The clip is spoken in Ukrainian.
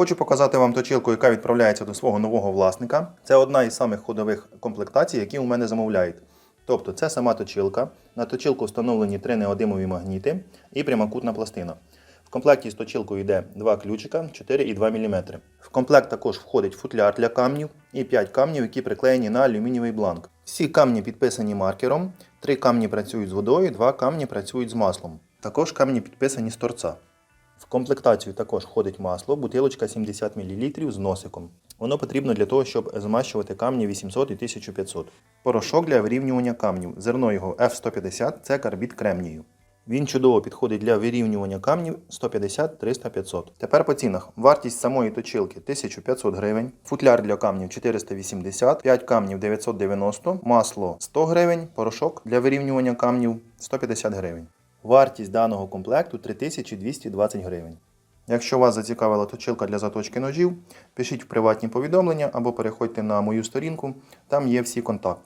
Хочу показати вам точилку, яка відправляється до свого нового власника. Це одна із самих ходових комплектацій, які у мене замовляють. Тобто це сама точилка. На точилку встановлені три неодимові магніти і прямокутна пластина. В комплекті з точилкою йде два ключика 4,2 мм. В комплект також входить футляр для камнів і 5 камнів, які приклеєні на алюмінієвий бланк. Всі камні підписані маркером, 3 камні працюють з водою, 2 камні працюють з маслом. Також камні підписані з торця. В комплектацію також входить масло, бутилочка 70 мл з носиком. Воно потрібно для того, щоб змащувати камні 800 і 1500. Порошок для вирівнювання камнів. Зерно його F150 це карбід кремнію. Він чудово підходить для вирівнювання камнів 150, 300, 500. Тепер по цінах. Вартість самої точилки 1500 гривень, футляр для камнів 480, 5 камнів 990, масло 100 гривень, порошок для вирівнювання камнів 150 гривень. Вартість даного комплекту 3220 гривень. Якщо вас зацікавила точилка для заточки ножів, пишіть в приватні повідомлення або переходьте на мою сторінку, там є всі контакти.